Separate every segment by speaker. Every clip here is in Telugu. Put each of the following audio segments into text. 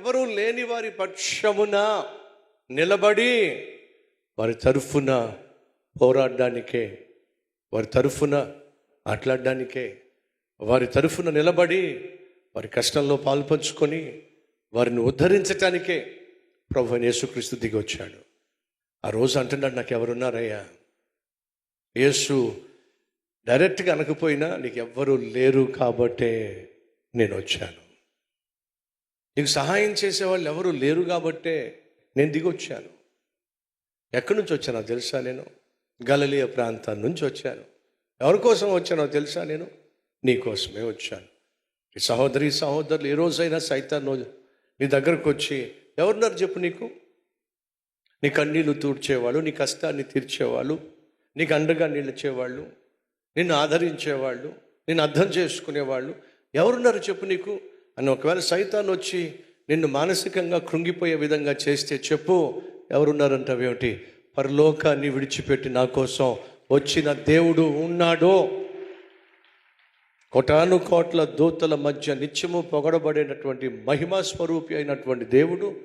Speaker 1: ఎవరూ లేని వారి పక్షమున నిలబడి వారి తరఫున పోరాడడానికే వారి తరఫున ఆటలాడడానికే వారి తరఫున నిలబడి వారి కష్టంలో పాల్పంచుకొని వారిని ఉద్ధరించటానికే ప్రభు యేసుక్రీస్తు దిగి వచ్చాడు ఆ రోజు అంటున్నాడు నాకు ఎవరున్నారయ్యా యేసు డైరెక్ట్గా అనకపోయినా నీకు ఎవ్వరూ లేరు కాబట్టే నేను వచ్చాను నీకు సహాయం చేసేవాళ్ళు ఎవరు లేరు కాబట్టే నేను దిగొచ్చాను. ఎక్కడి నుంచి వచ్చానో తెలుసా నేను? గలలియ ప్రాంతం నుంచి వచ్చాను. ఎవరి కోసం వచ్చానో తెలుసా నేను? నీ కోసమే వచ్చాను. ఈ సహోదరి సహోదరులు ఏ రోజైనా సైతాన్ రోజు నీ దగ్గరకు వచ్చి ఎవరున్నారు చెప్పు నీకు? నీ కన్నీళ్ళు తూడ్చేవాళ్ళు నీ కష్టాన్ని తీర్చేవాళ్ళు నీకు అండగా నిలిచేవాళ్ళు నిన్ను ఆదరించేవాళ్ళు నేను అర్థం చేసుకునేవాళ్ళు ఎవరున్నారు చెప్పు నీకు? అని ఒకవేళ సైతాన్ వచ్చి నిన్ను మానసికంగా కృంగిపోయే విధంగా చేస్తే చెప్పు ఎవరున్నారంటావేమిటి పరలోకాన్ని విడిచిపెట్టి నా కోసం వచ్చిన దేవుడు ఉన్నాడో. కోటాను కోట్ల దూతల మధ్య నిత్యము పొగడబడేటటువంటి మహిమా స్వరూపి అయినటువంటి దేవుడు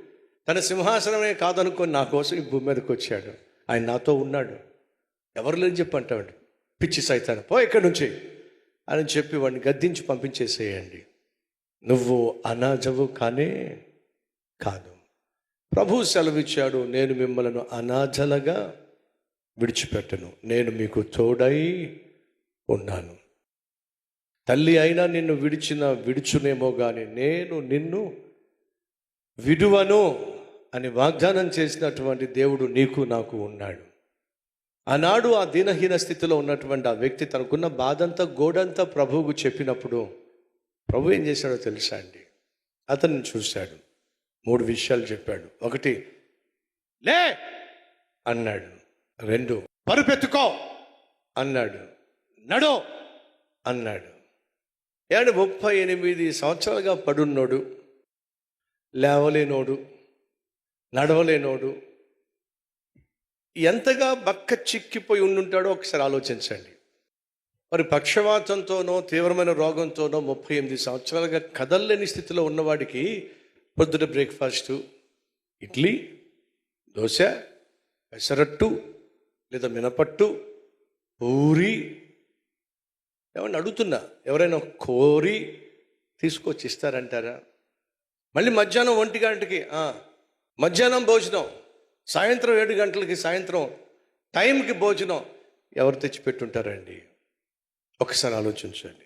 Speaker 1: తన సింహాసనమే కాదనుకొని నా కోసం ఈ భూమి మీదకి వచ్చాడు. ఆయన నాతో ఉన్నాడు. ఎవరు లేని చెప్పంటాడు పిచ్చి సైతాను. పో ఇక్కడి నుంచి అని చెప్పి వాడిని గద్దించి పంపించేసేయండి. నువ్వు అనాజవు కానే కాదు. ప్రభు సెలవిచ్చాడు నేను మిమ్మలను అనాథలుగా విడిచిపెట్టను. నేను మీకు తోడై ఉన్నాను. తల్లి అయినా నిన్ను విడిచిన విడుచునేమో కానీ నేను నిన్ను విడువను అని వాగ్దానం చేసినటువంటి దేవుడు నీకు నాకు ఉన్నాడు. ఆనాడు ఆ దీనహీన స్థితిలో ఉన్నటువంటి ఆ వ్యక్తి తనకున్న బాధంతా గోడంతా ప్రభువుకు చెప్పినప్పుడు ప్రభు ఏం చేశాడో తెలుసా అండి? అతన్ని చూశాడు. మూడు విషయాలు చెప్పాడు. ఒకటి లే! అన్నాడు. రెండు పరుపెత్తుకో! అన్నాడు. నడో! అన్నాడు. ఏడు ముప్పై ఎనిమిది సంవత్సరాలుగా పడున్నోడు. లేవలేనోడు. నడవలేనోడు. ఎంతగా బక్క చిక్కిపోయి ఉండుంటాడో ఒకసారి ఆలోచించండి. మరి పక్షవాతంతోనో తీవ్రమైన రోగంతోనో ముప్పై ఎనిమిది సంవత్సరాలుగా కదల్లేని స్థితిలో ఉన్నవాడికి పొద్దున బ్రేక్ఫాస్ట్ ఇడ్లీ దోశ పెసరట్టు లేదా మినపట్టు పూరి. ఏమన్నా అడుగుతున్నా? ఎవరైనా కోరి తీసుకొచ్చి ఇస్తారంటారా? మళ్ళీ మధ్యాహ్నం ఒంటి గంటకి మధ్యాహ్నం భోజనం సాయంత్రం ఏడు గంటలకి సాయంత్రం టైంకి భోజనం ఎవరు తెచ్చిపెట్టుంటారండి? ఒకసారి ఆలోచించండి.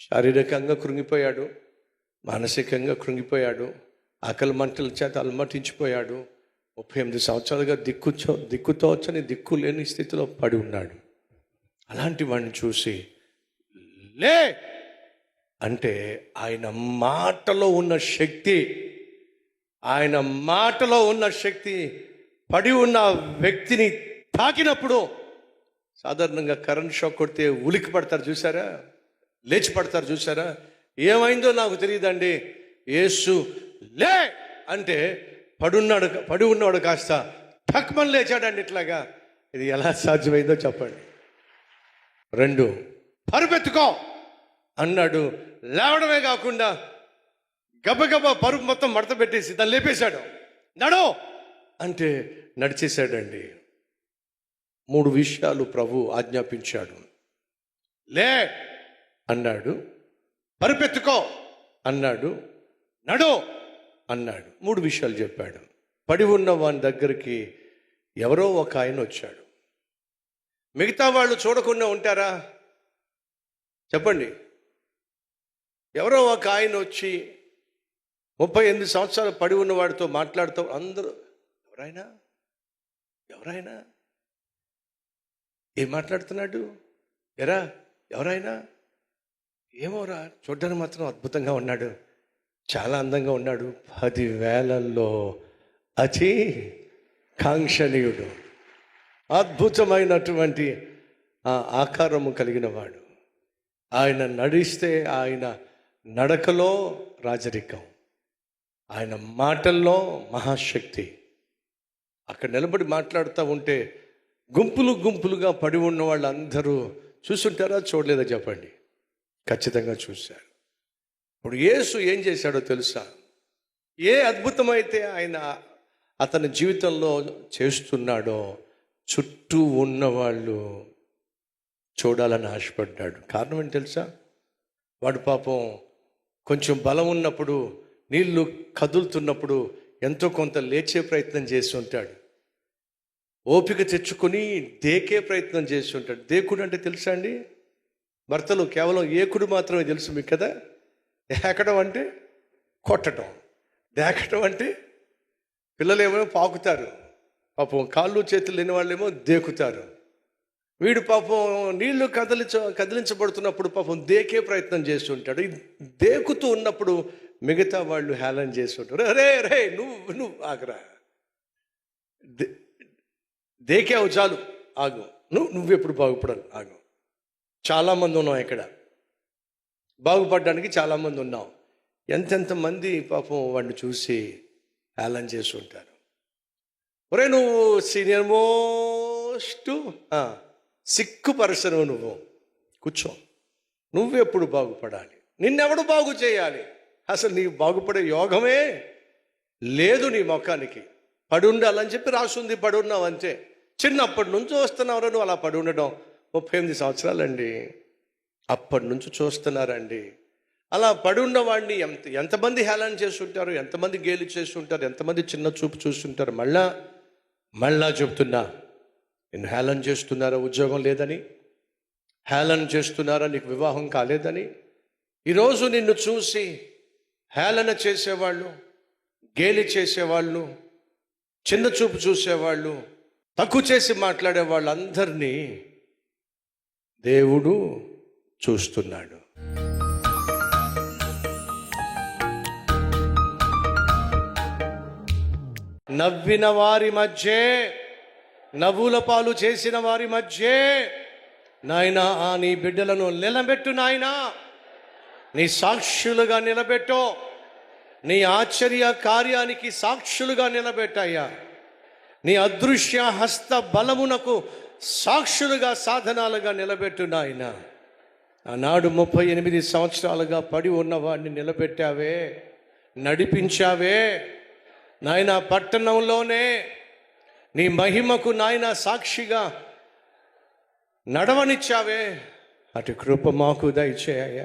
Speaker 1: శారీరకంగా కృంగిపోయాడు మానసికంగా కృంగిపోయాడు ఆకలి మంటల చేత అలమటించిపోయాడు ముప్పై ఎనిమిది సంవత్సరాలుగా దిక్కుచో దిక్కుతోచని దిక్కు లేని స్థితిలో పడి ఉన్నాడు. అలాంటి వాడిని చూసి లే! అంటే ఆయన మాటలో ఉన్న శక్తి ఆయన మాటలో ఉన్న శక్తి పడి ఉన్న వ్యక్తిని తాకినప్పుడు సాధారణంగా కరెంట్ షాక్ కొడితే ఉలికి పడతారు చూసారా లేచి పడతారు చూసారా ఏమైందో నాకు తెలియదండి. ఏసు లే అంటే పడున్నాడు పడి ఉన్నవాడు కాస్త టక్మని లేచాడండి ఇట్లాగా. ఇది ఎలా సాధ్యమైందో చెప్పండి. రెండు పరుపెత్తుకో అన్నాడు. లేవడమే కాకుండా గబగబా పరుపు మొత్తం మడత పెట్టేసి దాన్ని లేపేశాడు. నడు అంటే నడిచేశాడండి. మూడు విషయాలు ప్రభు ఆజ్ఞాపించాడు. లే అన్నాడు. పరుపెత్తుకో. అన్నాడు. నడు. అన్నాడు. మూడు విషయాలు చెప్పాడు. పడి ఉన్న వాని దగ్గరికి ఎవరో ఒక ఆయన వచ్చాడు. మిగతా వాళ్ళు చూడకుండా ఉంటారా? చెప్పండి. ఎవరో ఒక ఆయన వచ్చి ముప్పై ఎనిమిది సంవత్సరాలు పడి ఉన్నవాడితో మాట్లాడుతూ అందరూ ఎవరైనా? ఎవరైనా? ఏం మాట్లాడుతున్నాడు? ఎరా ఎవరైనా ఏమోరా చూడ్డానికి మాత్రం అద్భుతంగా ఉన్నాడు. చాలా అందంగా ఉన్నాడు. పది వేలల్లో అతి కాంక్షణీయుడు. అద్భుతమైనటువంటి ఆ ఆకారము కలిగిన వాడు ఆయన నడిస్తే ఆయన నడకలో రాజరికం. ఆయన మాటల్లో మహాశక్తి. అక్కడ నిలబడి మాట్లాడుతూ ఉంటే గుంపులు గుంపులుగా పడి ఉన్న వాళ్ళందరూ చూసుంటారా చూడలేదా చెప్పండి? ఖచ్చితంగా చూశారు. ఇప్పుడు యేసు ఏం చేశాడో తెలుసా? ఏ అద్భుతమైతే ఆయన అతని జీవితంలో చేస్తున్నాడో చుట్టూ ఉన్నవాళ్ళు చూడాలని ఆశపడ్డాడు. కారణం ఏంటి తెలుసా? వాడు పాపం కొంచెం బలం ఉన్నప్పుడు నీళ్ళు కదులుతున్నప్పుడు ఎంతో కొంత లేచే ప్రయత్నం చేస్తుంటాడు ఓపిక తెచ్చుకొని దేకే ప్రయత్నం చేసి ఉంటాడు. దేకుడు అంటే తెలుసా అండి? భర్తలు కేవలం ఏకుడు మాత్రమే తెలుసు మీకు కదా? ఏకడం అంటే కొట్టడం దేకడం అంటే పిల్లలేమో పాకుతారు. పాపం కాళ్ళు చేతులు లేని వాళ్ళేమో దేకుతారు. వీడు పాపం నీళ్ళు కదిలించ కదిలించబడుతున్నప్పుడు పాపం దేకే ప్రయత్నం చేస్తుంటాడు దేకుతూ ఉన్నప్పుడు మిగతా వాళ్ళు హేళన చేస్తుంటారు అరే రే నువ్వు నువ్వు ఆగరా. దే- దేకావు చాలు. ఆగు. నువ్వు నువ్వెప్పుడు బాగుపడాలి? ఆగు. చాలామంది ఉన్నాం ఇక్కడ. బాగుపడడానికి చాలామంది ఉన్నాం ఎంతెంత మంది పాపం వాడిని చూసి హేళన చేసి ఉంటారు. ఒరే నువ్వు సీనియర్ మోస్ట్ పరిశ్రమ నువ్వు. కూర్చో. నువ్వెప్పుడు బాగుపడాలి? నిన్నెవడు బాగు చేయాలి? అసలు నీకు బాగుపడే యోగమే లేదు నీ ముఖానికి. పడి ఉండాలని చెప్పి రాసుంది పడున్నావు అంతే. చిన్నప్పటి నుంచి వస్తున్నావు నువ్వు అలా పడి ఉండడం. ముప్పై ఎనిమిది సంవత్సరాలండి. అప్పటి నుంచి చూస్తున్నారండి. అలా పడి ఉన్నవాడిని ఎంత ఎంతమంది హేళన చేస్తుంటారు ఎంతమంది గేలి చేస్తుంటారు ఎంతమంది చిన్న చూపు చూస్తుంటారు మళ్ళా మళ్ళా చెప్తున్నా నేను హేళన చేస్తున్నారా? ఉద్యోగం లేదని? హేళన చేస్తున్నారా? నీకు వివాహం కాలేదని? ఈరోజు నిన్ను చూసి హేళన చేసేవాళ్ళు గేలి చేసేవాళ్ళు చిన్న చూపు చూసేవాళ్ళు తక్కువ చేసి మాట్లాడే వాళ్ళందరినీ దేవుడు చూస్తున్నాడు. నవ్విన వారి మధ్యే నవ్వుల పాలు చేసిన వారి మధ్యే నాయనా ఆ నీ బిడ్డలను నిలబెట్టు నాయనా. నీ సాక్షులుగా నిలబెట్టు నీ ఆశ్చర్య కార్యానికి సాక్షులుగా నిలబెట్టయ్యా. నీ అదృశ్య హస్త బలమునకు సాక్షులుగా సాధనాలుగా నిలబెట్టు నాయన. ఆనాడు ముప్పై ఎనిమిది సంవత్సరాలుగా పడి ఉన్నవాడిని నిలబెట్టావే నడిపించావే. నాయన పట్టణంలోనే నీ మహిమకు నాయన సాక్షిగా నడవనిచ్చావే. అటు కృప మాకు దయచేయ.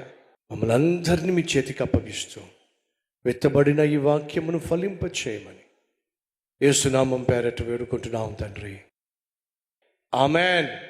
Speaker 1: మమ్మల్ని అందరినీ మీ చేతికి అప్పగిస్తూ వెత్తబడిన ఈ వాక్యమును ఫలింపచేయమని. ఏసునామం పేరట వేడుకుంటున్నాం తండ్రి. ఆమెన్.